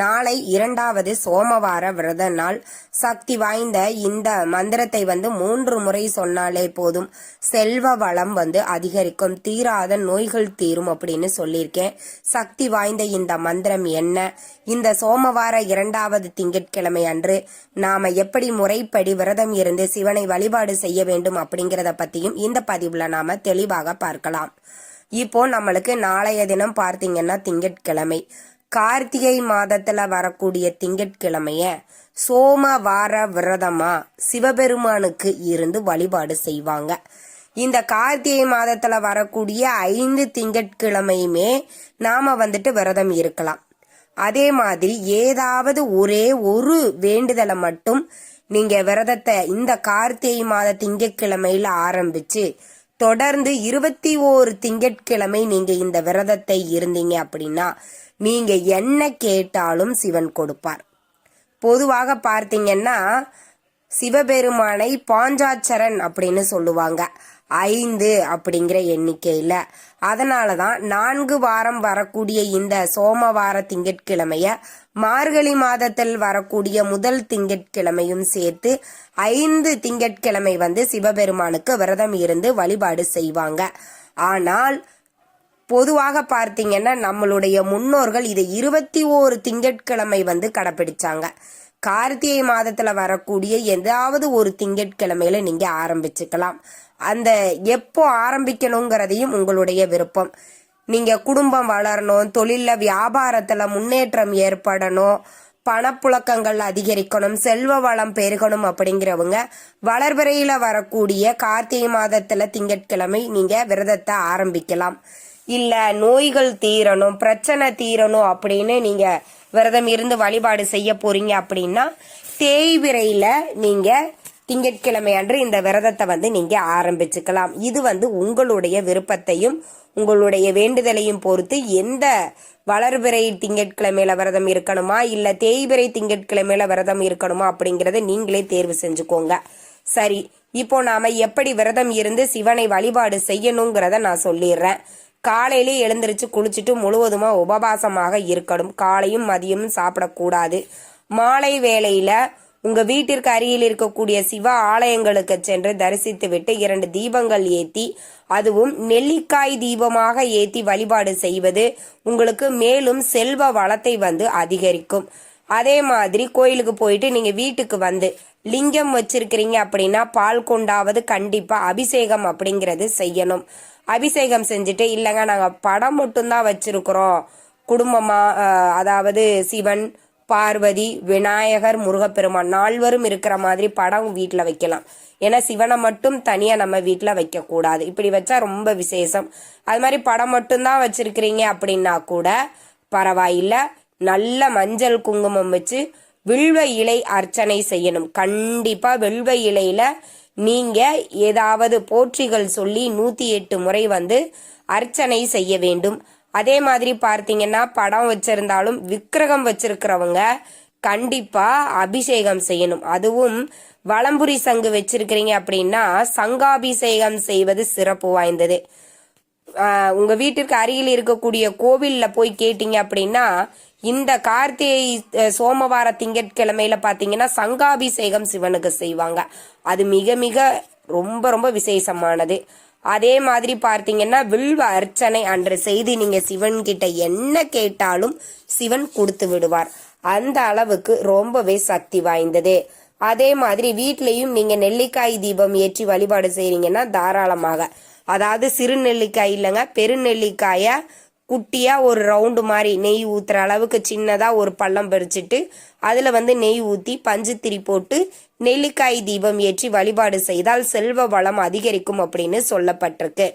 நாளை இரண்டாவது சோமவார விரத நாள். சக்தி வாய்ந்த இந்த மந்திரத்தை வந்து மூன்று முறை சொன்னாலே போதும். செல்வ வளம் வந்து அதிகரிக்கும். தீராத நோய்கள் தீரும் அப்படின்னு சொல்லியிருக்கேன். சக்தி வாய்ந்த இந்த மந்திரம் என்ன? இந்த சோமவார இரண்டாவது திங்கட்கிழமை அன்று நாம எப்படி முறைப்படி விரதம் இருந்து சிவனை வழிபாடு செய்ய வேண்டும் அப்படிங்கிறத பத்தியும் இந்த பதிவுல நாம தெளிவாக பார்க்கலாம். இப்போ நம்மளுக்கு நாளைய தினம் பார்த்தீங்கன்னா திங்கட்கிழமை. கார்த்திகை மாதத்துல வரக்கூடிய திங்கட்கிழமைய சோமவார விரதமா சிவபெருமானுக்கு இருந்து வழிபாடு செய்வாங்க. இந்த கார்த்திகை மாதத்துல வரக்கூடிய ஐந்து திங்கட்கிழமையுமே நாம வந்துட்டு விரதம் இருக்கலாம். அதே மாதிரி ஏதாவது ஒரே ஒரு வேண்டுதலை மட்டும் நீங்க விரதத்தை இந்த கார்த்திகை மாத திங்கட்கிழமையில ஆரம்பிச்சு தொடர்ந்து இருபத்தி ஓரு திங்கட்கிழமை நீங்க இந்த விரதத்தை இருந்தீங்க அப்படின்னா நீங்க என்ன கேட்டாலும் சிவன் கொடுப்பார். பொதுவாக பார்த்தீங்கன்னா சிவபெருமானை பாஞ்சாச்சரன் அப்படின்னு சொல்லுவாங்க. ஐந்து அப்படிங்கிற எண்ணிக்கையில். அதனால தான் நான்கு வாரம் வரக்கூடிய இந்த சோமவார திங்கட்கிழமைய மார்கழி மாதத்தில் வரக்கூடிய முதல் திங்கட்கிழமையும் சேர்த்து ஐந்து திங்கட்கிழமை வந்து சிவபெருமானுக்கு விரதம் இருந்து வழிபாடு செய்வாங்க. ஆனால் பொதுவாக பார்த்தீங்கன்னா நம்மளுடைய முன்னோர்கள் இதை இருபத்தி ஓரு திங்கட்கிழமை வந்து கடைப்பிடிச்சாங்க. கார்த்திகை மாதத்துல வரக்கூடிய ஏதாவது ஒரு திங்கட்கிழமையில நீங்க ஆரம்பிச்சுக்கலாம். அந்த எப்போ ஆரம்பிக்கணுங்கிறதையும் உங்களுடைய விருப்பம். நீங்க குடும்பம் வளரணும் தொழில வியாபாரத்துல முன்னேற்றம் ஏற்படணும் பணப்புழக்கங்கள் அதிகரிக்கணும் செல்வ வளம் பெருகணும் அப்படிங்கிறவங்க வளர்பிறையில வரக்கூடிய கார்த்திகை மாதத்துல திங்கட்கிழமை நீங்க விரதத்தை ஆரம்பிக்கலாம். இல்ல நோய்கள் தீரணும் பிரச்சனை தீரணும் அப்படின்னு நீங்க விரதம் இருந்து வழிபாடு செய்ய போறீங்க அப்படின்னா தேய்விரையில நீங்க திங்கட்கிழமை அன்று இந்த விரதத்தை வந்து நீங்க ஆரம்பிச்சுக்கலாம். இது வந்து உங்களுடைய விருப்பத்தையும் உங்களுடைய வேண்டுதலையும் பொறுத்து எந்த வளர்பிறை திங்கட்கிழமையில விரதம் இருக்கணுமா இல்ல தேய்பிறை திங்கட்கிழமையில விரதம் இருக்கணுமா அப்படிங்கறத நீங்களே தேர்வு செஞ்சுக்கோங்க. சரி இப்போ நாம எப்படி விரதம் இருந்து சிவனை வழிபாடு செய்யணுங்கிறத நான் சொல்லிடுறேன். காலையிலே எழுந்திருச்சு குளிச்சுட்டு முழுவதுமா உபவாசமாக இருக்கணும். காலையும் மதியமும் சாப்பிடக்கூடாது. மாலை வேளையில உங்க வீட்டிற்கு அருகில் இருக்கக்கூடிய சிவ ஆலயங்களுக்கு சென்று தரிசித்து விட்டு இரண்டு தீபங்கள் ஏத்தி அதுவும் நெல்லிக்காய் தீபமாக ஏத்தி வழிபாடு செய்வது உங்களுக்கு மேலும் செல்வ வளத்தை வந்து அதிகரிக்கும். அதே மாதிரி கோயிலுக்கு போயிட்டு நீங்க வீட்டுக்கு வந்து லிங்கம் வச்சிருக்கிறீங்க அப்படின்னா பால் கொண்டாவது கண்டிப்பா அபிஷேகம் அப்படிங்கிறது செய்யணும். அபிஷேகம் செஞ்சுட்டு இல்லைங்க நாங்கள் படம் மட்டும்தான் வச்சிருக்கிறோம். குடும்பமா அதாவது சிவன் பார்வதி விநாயகர் முருகப்பெருமான் நால்வரும் இருக்கிற மாதிரி படம் வீட்டில் வைக்கலாம். ஏன்னா சிவனை மட்டும் தனியாக நம்ம வீட்டில் வைக்கக்கூடாது. இப்படி வச்சா ரொம்ப விசேஷம். அது மாதிரி படம் மட்டும்தான் வச்சிருக்கிறீங்க அப்படின்னா கூட பரவாயில்ல. நல்ல மஞ்சள் குங்குமம் வச்சு வில்வ இலை அர்ச்சனை செய்யணும். கண்டிப்பாக வில்வ இலையில நீங்க ஏதாவது போற்றிகள் சொல்லி நூத்தி எட்டு முறை வந்து அர்ச்சனை செய்ய வேண்டும். அதே மாதிரி பார்த்தீங்கன்னா படம் வச்சிருந்தாலும் விக்கிரகம் வச்சிருக்கிறவங்க கண்டிப்பா அபிஷேகம் செய்யணும். அதுவும் வலம்புரி சங்கு வச்சிருக்கிறீங்க அப்படின்னா சங்காபிஷேகம் செய்வது சிறப்பு வாய்ந்தது. உங்க வீட்டிற்கு அருகில் இருக்கக்கூடிய கோவில்ல போய் கேட்டீங்க அப்படின்னா இந்த கார்த்திகை சோமவார திங்கட்கிழமையில பாத்தீங்கன்னா சங்காபிஷேகம் சிவனுக்கு செய்வாங்க. அது மிக மிக ரொம்ப ரொம்ப விசேஷமானது. அதே மாதிரி பார்த்தீங்கன்னா வில்வ அர்ச்சனை அன்று செய்து நீங்க சிவன் கிட்ட என்ன கேட்டாலும் சிவன் கொடுத்து விடுவார். அந்த அளவுக்கு ரொம்பவே சக்தி வாய்ந்தது. அதே மாதிரி வீட்லயும் நீங்க நெல்லிக்காய் தீபம் ஏற்றி வழிபாடு செய்றீங்கன்னா தாராளமாக. அதாவது சிறு நெல்லிக்காய் இல்லைங்க பெருநெல்லிக்காயை குட்டியாக ஒரு ரவுண்டு மாதிரி நெய் ஊற்றுற அளவுக்கு சின்னதாக ஒரு பள்ளம் பறிச்சுட்டு அதில் வந்து நெய் ஊத்தி பஞ்சுத்திரி போட்டு நெல்லிக்காய் தீபம் ஏற்றி வழிபாடு செய்தால் செல்வ வளம் அதிகரிக்கும் அப்படின்னு சொல்லப்பட்டிருக்கு.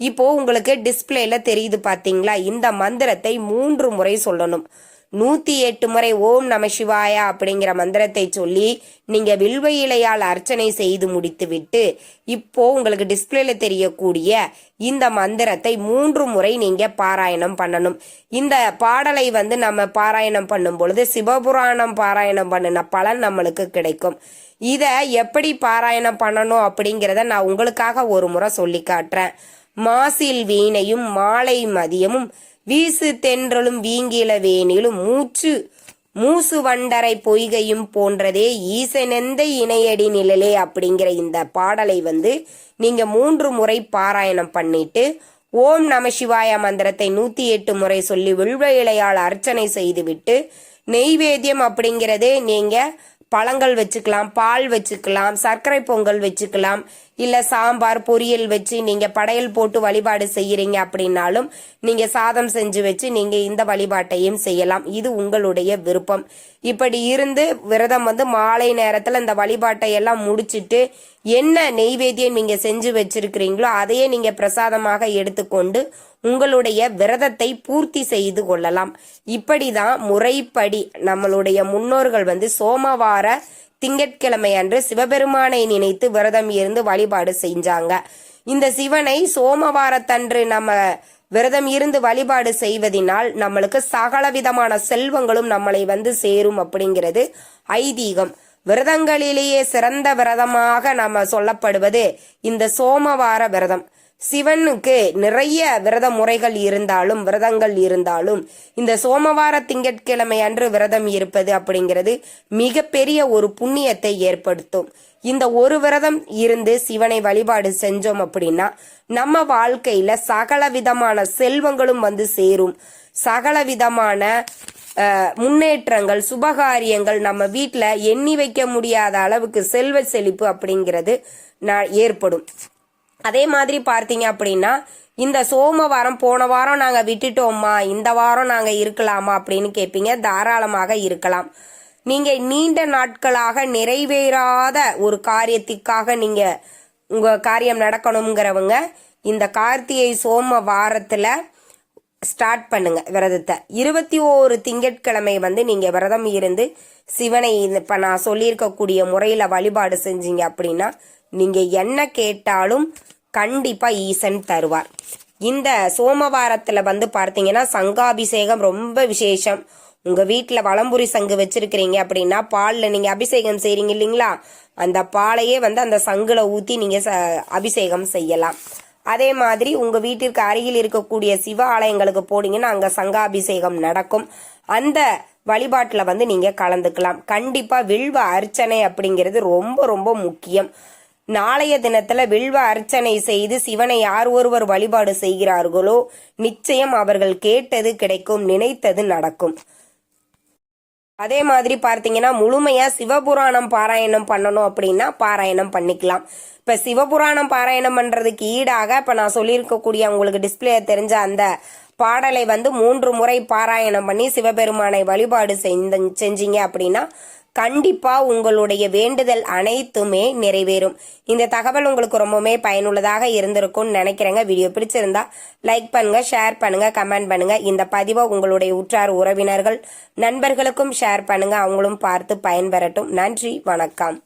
இப்போ உங்களுக்கு டிஸ்பிளேல தெரியுது பார்த்தீங்களா இந்த மந்திரத்தை மூன்று முறை சொல்லணும். நூத்தி எட்டு முறை ஓம் நம சிவாயா அப்படிங்கிற மந்திரத்தை சொல்லி நீங்க வில்வ இலையால் அர்ச்சனை செய்து முடித்து விட்டு இப்போ உங்களுக்கு டிஸ்பிளேல தெரியக்கூடிய இந்த மந்திரத்தை மூன்று முறை நீங்க பாராயணம் பண்ணணும். இந்த பாடலை வந்து நம்ம பாராயணம் பண்ணும் பொழுது சிவபுராணம் பாராயணம் பண்ணின பலன் நம்மளுக்கு கிடைக்கும். இதை எப்படி பாராயணம் பண்ணணும் அப்படிங்கிறத நான் உங்களுக்காக ஒரு முறை சொல்லி காட்டுறேன். மாசில் வீணையும் மாலை மதியமும் வீசு தென்றலும் வீங்கில வேணிலும் மூச்சு மூசு வண்டரை பொய்கையும் போன்றதே ஈசனெந்த இணையடி நிழலே அப்படிங்கிற இந்த பாடலை வந்து நீங்க மூன்று முறை பாராயணம் பண்ணிட்டு ஓம் நம சிவாய மந்திரத்தை நூத்தி எட்டு முறை சொல்லி வில்வ இலையால் அர்ச்சனை செய்துவிட்டு நெய்வேத்தியம் அப்படிங்கிறதே நீங்க பழங்கள் வச்சுக்கலாம் பால் வச்சுக்கலாம் சர்க்கரை பொங்கல் வச்சுக்கலாம் இல்ல சாம்பார் பொரியல் வச்சு நீங்க படையல் போட்டு வழிபாடு செய்யறீங்க அப்படின்னாலும் நீங்க சாதம் செஞ்சு வச்சு நீங்க இந்த வழிபாட்டையும் செய்யலாம். இது உங்களுடைய விருப்பம். இப்படி இருந்து விரதம் வந்து மாலை நேரத்துல இந்த வழிபாட்டை எல்லாம் முடிச்சிட்டு என்ன நெய்வேத்தியம் நீங்க செஞ்சு வச்சிருக்கிறீங்களோ அதையே நீங்க பிரசாதமாக எடுத்துக்கொண்டு உங்களுடைய விரதத்தை பூர்த்தி செய்து கொள்ளலாம். இப்படிதான் முறைப்படி நம்மளுடைய முன்னோர்கள் வந்து சோமவார திங்கட்கிழமை அன்று சிவபெருமானை நினைத்து விரதம் இருந்து வழிபாடு செஞ்சாங்க. இந்த சிவனை சோமவாரத்தன்று நம்ம விரதம் இருந்து வழிபாடு செய்வதினால் நம்மளுக்கு சகல விதமான செல்வங்களும் நம்மளை வந்து சேரும் அப்படிங்கிறது ஐதீகம். விரதங்களிலேயே சிறந்த விரதமாக நம்ம சொல்லப்படுவது இந்த சோமவார விரதம். சிவனுக்கு நிறைய விரத முறைகள் இருந்தாலும் விரதங்கள் இருந்தாலும் இந்த சோமவார திங்கட்கிழமை அன்று விரதம் இருப்பது அப்படிங்கிறது மிகப்பெரிய ஒரு புண்ணியத்தை ஏற்படுத்தும். இந்த ஒரு விரதம் இருந்து சிவனை வழிபாடு செஞ்சோம் அப்படின்னா நம்ம வாழ்க்கையில சகல விதமான செல்வங்களும் வந்து சேரும். சகல விதமான முன்னேற்றங்கள் சுபகாரியங்கள் நம்ம வீட்டில் எண்ணி வைக்க முடியாத அளவுக்கு செல்வ செழிப்பு அப்படிங்கிறது நான் ஏற்படும். அதே மாதிரி பார்த்தீங்க அப்படின்னா இந்த சோம வாரம் போன வாரம் நாங்கள் விட்டுட்டோம்மா இந்த வாரம் நாங்கள் இருக்கலாமா அப்படின்னு கேட்பீங்க தாராளமாக இருக்கலாம். நீங்கள் நீண்ட நாட்களாக நிறைவேறாத ஒரு காரியத்துக்காக நீங்கள் உங்கள் காரியம் நடக்கணுங்கிறவங்க இந்த கார்த்திகை சோம வாரத்தில் ஸ்டார்ட் பண்ணுங்க விரதத்தை. இருபத்தி ஓரு திங்கட்கிழமை வந்து நீங்க விரதம் இருந்து சிவனை இப்ப நான் சொல்லியிருக்கக்கூடிய முறையில வழிபாடு செஞ்சீங்க அப்படின்னா நீங்க என்ன கேட்டாலும் கண்டிப்பா ஈசன் தருவார். இந்த சோமவாரத்துல வந்து பார்த்தீங்கன்னா சங்காபிஷேகம் ரொம்ப விசேஷம். உங்க வீட்டுல வளம்புரி சங்கு வச்சிருக்கிறீங்க அப்படின்னா பாலில் நீங்க அபிஷேகம் செய்றீங்க இல்லைங்களா? அந்த பாலையே வந்து அந்த சங்குல ஊத்தி நீங்க ச- அபிஷேகம் செய்யலாம். அதே மாதிரி உங்க வீட்டிற்கு அருகில் இருக்கக்கூடிய சிவ ஆலயங்களுக்கு போனீங்கன்னா அங்க சங்காபிஷேகம் நடக்கும். அந்த வழிபாட்டுல வந்து நீங்க கலந்துக்கலாம். கண்டிப்பா வில்வ அர்ச்சனை அப்படிங்கிறது ரொம்ப ரொம்ப முக்கியம். நாளைய தினத்துல வில்வ அர்ச்சனை செய்து சிவனை யார் ஒருவர் வழிபாடு செய்கிறார்களோ நிச்சயம் அவர்கள் கேட்டது கிடைக்கும் நினைத்தது நடக்கும். அதே மாதிரி பார்த்தீங்கன்னா முழுமையா சிவபுராணம் பாராயணம் பண்ணணும் அப்படின்னா பாராயணம் பண்ணிக்கலாம். இப்ப சிவபுராணம் பாராயணம் பண்றதுக்கு ஈடாக இப்ப நான் சொல்லியிருக்கக்கூடிய உங்களுக்கு டிஸ்பிளே தெரிஞ்ச அந்த பாடலை வந்து மூன்று முறை பாராயணம் பண்ணி சிவபெருமானை வழிபாடு செஞ்சீங்க அப்படின்னா கண்டிப்பா உங்களுடைய வேண்டுதல் அனைத்துமே நிறைவேறும். இந்த தகவல் உங்களுக்கு ரொம்பவுமே பயனுள்ளதாக இருந்திருக்கும்னு நினைக்கிறேங்க. வீடியோ பிடிச்சிருந்தா லைக் பண்ணுங்க ஷேர் பண்ணுங்க கமெண்ட் பண்ணுங்க. இந்த பதிவை உங்களுடைய உற்றார் உறவினர்கள் நண்பர்களுக்கும் ஷேர் பண்ணுங்க. அவங்களும் பார்த்து பயன்பெறட்டும். நன்றி வணக்கம்.